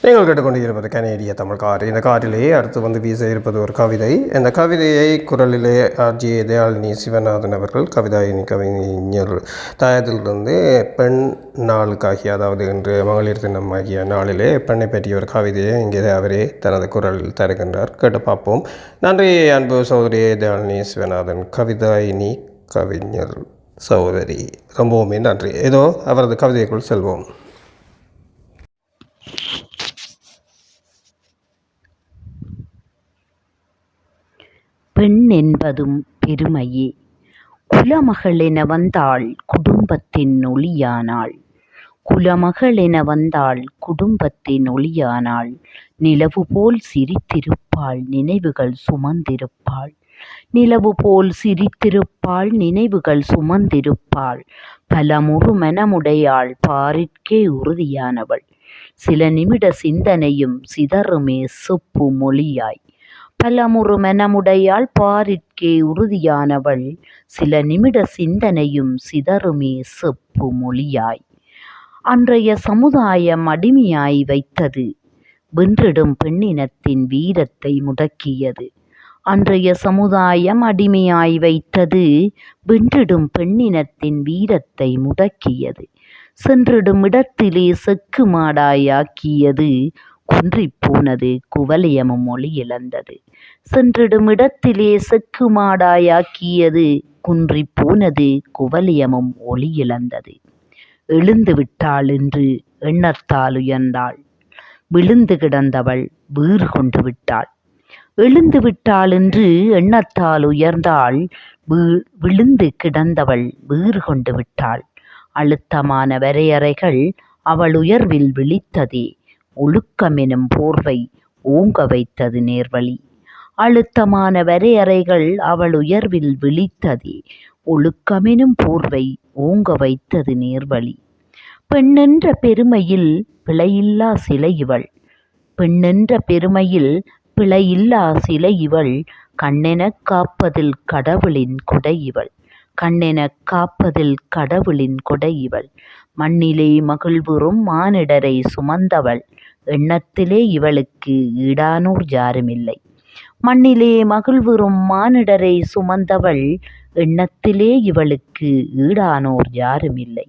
நீங்கள் கேட்டுக்கொண்டிருப்பது கனேடிய தமிழ் கார். இந்த காரிலேயே அடுத்து வந்து வீச இருப்பது ஒரு கவிதை. இந்த கவிதையை குரலிலே ஆர்ஜி தயாளினி சிவநாதன் அவர்கள் கவிதாயினி கவிஞர் தாயத்திலிருந்து பெண் நாளுக்காகிய அதாவது இன்று மகளிர் தினம் ஆகிய நாளிலே பெண்ணை பற்றிய ஒரு கவிதையை இங்கே அவரே தனது குரலில் தருகின்றார். கேட்டு பார்ப்போம். நன்றி அன்பு சகோதரி தயாளினி சிவநாதன் கவிதாயினி கவிஞர் சகோதரி. ரொம்பவுமே நன்றி. ஏதோ அவரது கவிதைக்குள் செல்வோம். பெண் என்பதும் பெருமையே குலமகளென வந்தாள் குடும்பத்தின் ஒளியானாள். குலமகளென வந்தாள் குடும்பத்தின் ஒளியானாள். நிலவு போல் சிரித்திருப்பாள் நினைவுகள் சுமந்திருப்பாள். நிலவு போல் சிரித்திருப்பாள் நினைவுகள் சுமந்திருப்பாள். பலமுறு மனமுடையாள் பாரிற்கே உறுதியானவள். சில நிமிட சிந்தனையும் சிதறுமே செப்பு மொழியாய். பலமுறு மனமுடையாள் பாரிற்கே உறுதியானவள். சில நிமிட சிந்தனையும் சிதறுமே செப்பு மொழியாய். அன்றைய சமுதாயம் அடிமையாய் வைத்தது. வென்றிடும் பெண்ணினத்தின் வீரத்தை முடக்கியது. அன்றைய சமுதாயம் அடிமையாய் வைத்தது. வென்றிடும் பெண்ணினத்தின் வீரத்தை முடக்கியது. சென்றிடும் இடத்திலே செக்கு மாடாயாக்கியது குன்றிப் போனது குவலயமும் ஒளி இழந்தது. சென்றிடும் இடத்திலே செக்கு மாடாயாக்கியது குன்றிப் போனது குவலயமும் ஒளி இழந்தது. எழுந்து விட்டாள் என்று எண்ணத்தால் உயர்ந்தாள். விழுந்து கிடந்தவள் வீறு கொண்டு விட்டாள். எழுந்து விட்டாள் என்று எண்ணத்தால் உயர்ந்தாள். விழுந்து கிடந்தவள் வீறு கொண்டு விட்டாள். அழுத்தமான வரையறைகள் அவள் உயர்வில் விழித்ததே. ஒழுக்கமெனும் போர்வை ஓங்க வைத்தது நேர்வழி. அழுத்தமான வரையறைகள் அவள் உயர்வில் விழித்ததே. ஒழுக்கமெனும் போர்வை ஓங்க வைத்தது நேர்வழி. பெண்ணென்ற பெருமையில் பிழையில்லா சிலை இவள் பெண்ணென்ற பெருமையில் பிழையில்லா சிலை இவள் கண்ணெனக் காப்பதில் கடவுளின் கொடை இவள் கண்ணெனக் காப்பதில் கடவுளின் கொடை இவள் மண்ணிலே மகிழ்வுறும் மானிடரை சுமந்தவள். எண்ணத்திலே இவளுக்கு ஈடானோர் யாருமில்லை. மண்ணிலே மகிழ்வுறும் மானிடரை சுமந்தவள் எண்ணத்திலே இவளுக்கு ஈடானோர் யாருமில்லை.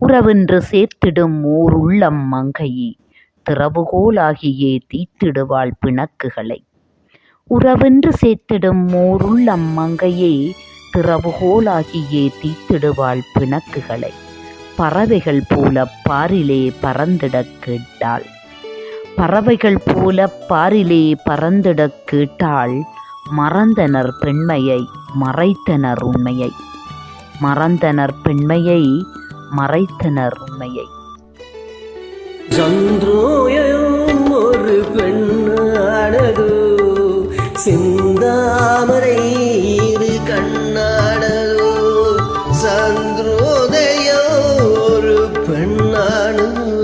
உறவென்று சேர்த்திடும் ஓர் உள்ளம் மங்கையே திறவுகோலாகியே தீத்திடுவாள் பிணக்குகளை. உறவென்று சேர்த்திடும் ஓர் உள்ளம் மங்கையே திறவுகோலாகியே தீத்திடுவாள் பிணக்குகளை. பறவைகள் போல பாரிலே பறந்திடக் கேட்டாள். பறவைகள் போல பாரிலே பறந்திடக் கேட்டாள் மறந்தனர் பெண்மையை மறைத்தனர் உண்மையை. மறந்தனர் பெண்மையை மறைத்தனர் உண்மையை. சந்திரோயம் ஒரு பெண்ணானது சிந்தாமரை இரு கண்ணானது. சந்திரோதயம் ஒரு பெண்ணானது.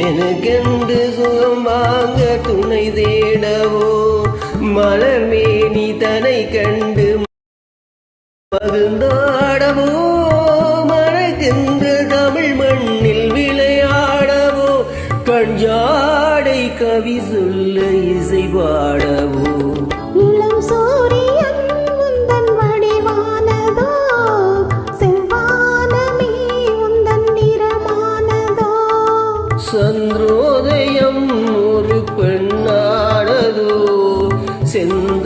எனக்கென்று சுகம் வாங்க துணை தேடவோ? மலர் மேனி தனை கண்டு மகிழ்ந்தாடவோ? மறக்கின்ற தமிழ் மண்ணில் விளையாடவோ? கஞ்சாடை கவி சொல்ல இசை பாடவோ? ஒரு பெண்ணானதோ செந்தாமரை